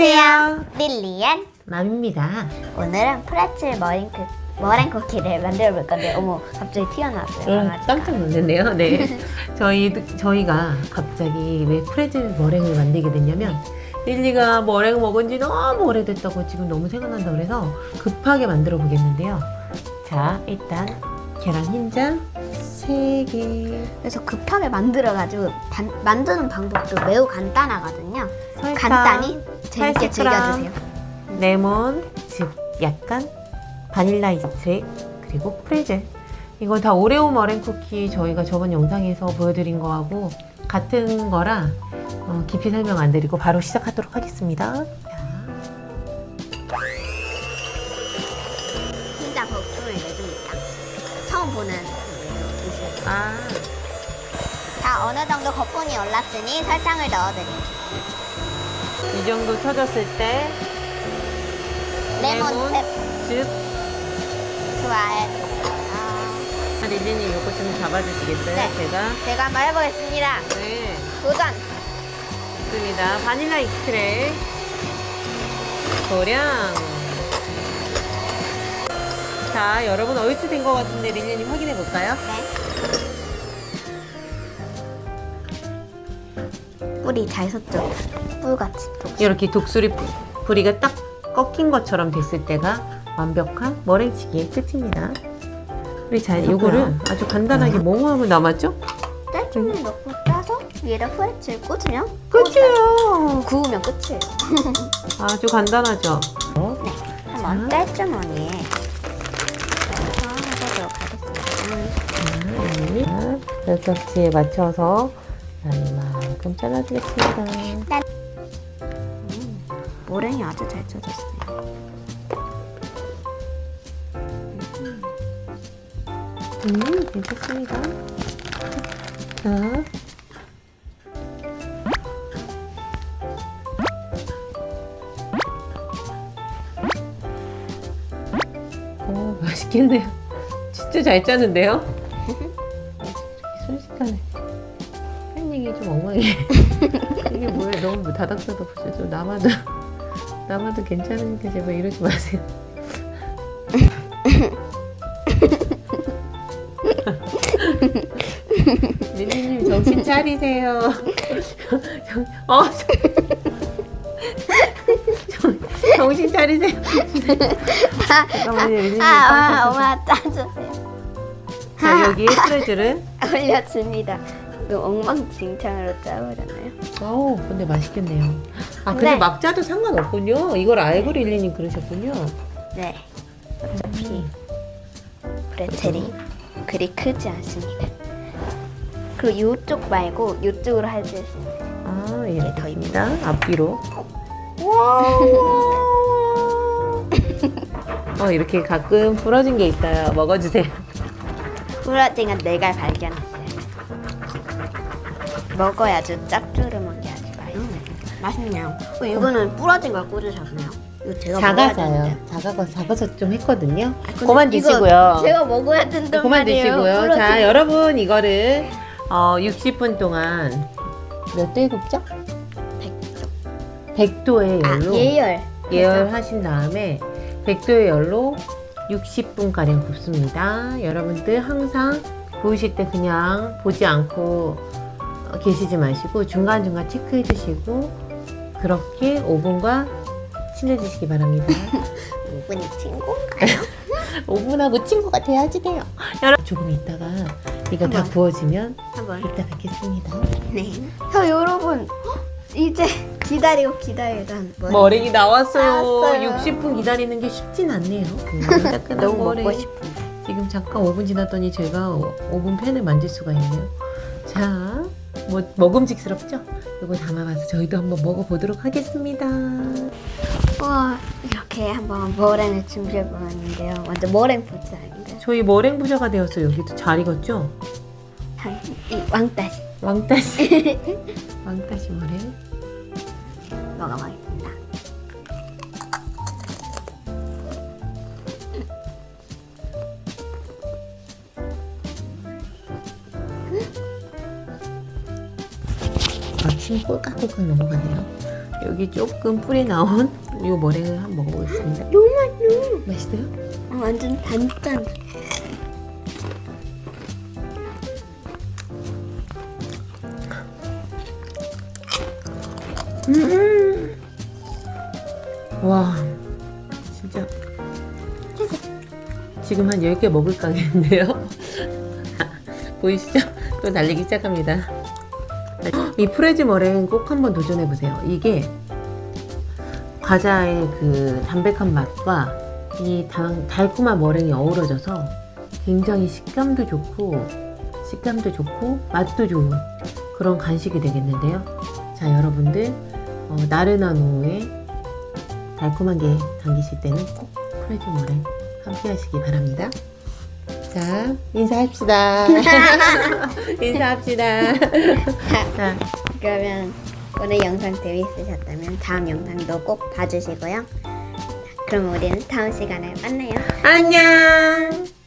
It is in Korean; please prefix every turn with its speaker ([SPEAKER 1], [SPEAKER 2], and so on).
[SPEAKER 1] 안녕하세요. 릴리안.
[SPEAKER 2] 맘입니다.
[SPEAKER 1] 오늘은 프레첼 머랭크 머랭 쿠키를 만들어 볼 건데 어머 갑자기 튀어나왔어요.
[SPEAKER 2] 응,
[SPEAKER 1] 강아지가.
[SPEAKER 2] 깜짝 놀랐네요. 네. 저희 저희가 갑자기 왜 프레즐 머랭을 만들게 됐냐면 릴리가 머랭 먹은 지 너무 오래됐다고 지금 너무 생각난다 그래서 급하게 만들어 보겠는데요. 자, 일단 계란 흰자 3개,
[SPEAKER 1] 그래서 급하게 만들어가지고 반- 만드는 방법도 매우 간단하거든요.
[SPEAKER 2] 설탕,
[SPEAKER 1] 간단히 재밌게
[SPEAKER 2] 80g.
[SPEAKER 1] 즐겨주세요.
[SPEAKER 2] 레몬, 즉 약간 바닐라 이스트랙 그리고 프레즐 이거 다 오레오 머랭 쿠키 저희가 저번 영상에서 보여드린 거하고 같은 거라 어, 깊이 설명 안 드리고 바로 시작하도록 하겠습니다. 자,
[SPEAKER 1] 흰자 버프를 내줍니다. 처음 보는.
[SPEAKER 2] 아,
[SPEAKER 1] 자 어느 정도 거품이 올랐으니 설탕을 넣어드립니다.
[SPEAKER 2] 이 정도 쳐졌을 때
[SPEAKER 1] 레몬
[SPEAKER 2] 레몬.
[SPEAKER 1] 즙
[SPEAKER 2] 즙,
[SPEAKER 1] 좋아해. 아,
[SPEAKER 2] 릴리님 요거 좀 잡아주시겠어요?
[SPEAKER 1] 네.
[SPEAKER 2] 제가
[SPEAKER 1] 제가 한번 해보겠습니다.
[SPEAKER 2] 네,
[SPEAKER 1] 도전.
[SPEAKER 2] 좋습니다. 바닐라 익스트랙 소량 자, 여러분 얼추 된 것 같은데 릴리님 확인해 볼까요?
[SPEAKER 1] 네. 뿌리 잘 섰죠? 뿔같이 독.
[SPEAKER 2] 이렇게 독수리 뿌- 뿌리가 딱 꺾인 것처럼 됐을 때가 완벽한 머랭치기의 끝입니다. 우리 잘
[SPEAKER 1] 그렇고요.
[SPEAKER 2] 요거를 아주 간단하게 뭐뭐 하면 남았죠?
[SPEAKER 1] 짤춤을 넣고 따서 위에다 후레츠를 꽂으면
[SPEAKER 2] 끝이에요.
[SPEAKER 1] 구우면 끝이에요.
[SPEAKER 2] 아주 간단하죠. 어?
[SPEAKER 1] 네. 한번 짤주머니에 넣어서 해보도록 하겠습니다. 음,
[SPEAKER 2] 자, 멸격지에 맞춰서 자, 이만큼 잘라주겠습니다.
[SPEAKER 1] 모랭이 아주 잘 쳐졌어요.
[SPEAKER 2] 음, 괜찮습니다. 자. 오, 맛있겠네요. 진짜 잘 짜는데요? 순식간에. 팬닝이 좀 엉망해. 이게 뭐예요? 너무 뭐 다닥다닥 붙여서 남아도, 남아도 괜찮으니까 제발 이러지 마세요. 릴리님 정신 차리세요. 정, 어, 정, 정 신 차리세요. 잠깐만요, 릴리님.
[SPEAKER 1] 아, 아, 엄마 짜주세요.
[SPEAKER 2] 자, 여기에 프레즐은
[SPEAKER 1] 올려줍니다. 너무 엉망진창으로 짜버렸나요?
[SPEAKER 2] 아우, 근데 맛있겠네요. 아, 근데
[SPEAKER 1] 근데-
[SPEAKER 2] 막 짜도 상관없군요. 이걸 알고 릴리님 그러셨군요.
[SPEAKER 1] 네. 어차피 브레첼이 그리 크지 않습니다. 그리고 이쪽 말고 이쪽으로 해주시면
[SPEAKER 2] 아, 예,
[SPEAKER 1] 이게 더
[SPEAKER 2] 알겠습니다. 앞뒤로. 어, 이렇게 가끔 부러진 게 있어요. 먹어주세요.
[SPEAKER 1] 부러진 건 내가 발견했어요. 먹어야죠. 짭조름한 게 하지 마요. 맛있네요. 어, 이거는 부러진 걸 꽂으셨네요. 이거 제가 먹어야
[SPEAKER 2] 작아서요.
[SPEAKER 1] 되는데.
[SPEAKER 2] 작아서, 작아서 좀 했거든요.
[SPEAKER 1] 근데
[SPEAKER 2] 그만
[SPEAKER 1] 이거
[SPEAKER 2] 드시고요.
[SPEAKER 1] 제가 먹어야 된단
[SPEAKER 2] 그만
[SPEAKER 1] 말이에요.
[SPEAKER 2] 드시고요.
[SPEAKER 1] 부러진
[SPEAKER 2] 자, 여러분, 이거를 어, 60분 동안 몇 도에 굽죠? 100도의
[SPEAKER 1] 아,
[SPEAKER 2] 열로
[SPEAKER 1] 예열.
[SPEAKER 2] 예열하신 다음에 100도의 열로 60분 가량 굽습니다. 여러분들 항상 구우실 때 그냥 보지 않고 어, 계시지 마시고 중간중간 체크해 주시고 그렇게 오븐과 친해지시기 바랍니다.
[SPEAKER 1] 이분이 친구인가요?
[SPEAKER 2] 오븐하고 친구가 돼야지 돼요. 여러분 조금 있다가 이거 다
[SPEAKER 1] 한번.
[SPEAKER 2] 구워지면
[SPEAKER 1] 한번.
[SPEAKER 2] 이따 뵙겠습니다.
[SPEAKER 1] 네. 자, 여러분. 이제 기다리고 기다리던.
[SPEAKER 2] 머랭이 나왔어요.
[SPEAKER 1] 나왔어요.
[SPEAKER 2] 60분 기다리는 게 쉽진 않네요. 음, 따끈한
[SPEAKER 1] 너무
[SPEAKER 2] 머랭.
[SPEAKER 1] 먹고 싶어.
[SPEAKER 2] 지금 잠깐 5분 지났더니 제가 오- 오븐 팬을 만질 수가 있네요. 자, 뭐 먹음직스럽죠? 이거 담아가서 저희도 한번 먹어보도록 하겠습니다.
[SPEAKER 1] 와, 이렇게 한번 머랭을 준비해 보았는데요. 먼저 머랭 부츠 아닌가요?
[SPEAKER 2] 저희 머랭 부자가 되었어요. 여기도 잘 익었죠?
[SPEAKER 1] 한- 이 왕따시
[SPEAKER 2] 왕따시. 왕따시 머랭.
[SPEAKER 1] 먹어보겠습니다.
[SPEAKER 2] 아, 침 꼴깍꼴깍 넘어가네요. 여기 조금 뿌리 나온 이 머랭을 한번 먹어보겠습니다.
[SPEAKER 1] 너무 맛있어.
[SPEAKER 2] 맛있어요?
[SPEAKER 1] 아, 완전 단짠.
[SPEAKER 2] 음. 와, 진짜. 지금 한 10개 먹을 가겠는데요? 보이시죠? 또 달리기 시작합니다. 이 프레지 머랭 꼭 한번 도전해보세요. 이게 과자의 그 담백한 맛과 이 달, 달콤한 머랭이 어우러져서 굉장히 식감도 좋고, 식감도 좋고, 맛도 좋은 그런 간식이 되겠는데요. 자, 여러분들, 어, 나른한 오후에 달콤한 게 당기실 때는 꼭 프레지 머랭 함께 하시기 바랍니다. 자, 인사합시다. 인사합시다. 자,
[SPEAKER 1] 그러면 오늘 영상 재밌으셨다면 다음 영상도 꼭 봐주시고요. 그럼 우리는 다음 시간에 만나요.
[SPEAKER 2] 안녕!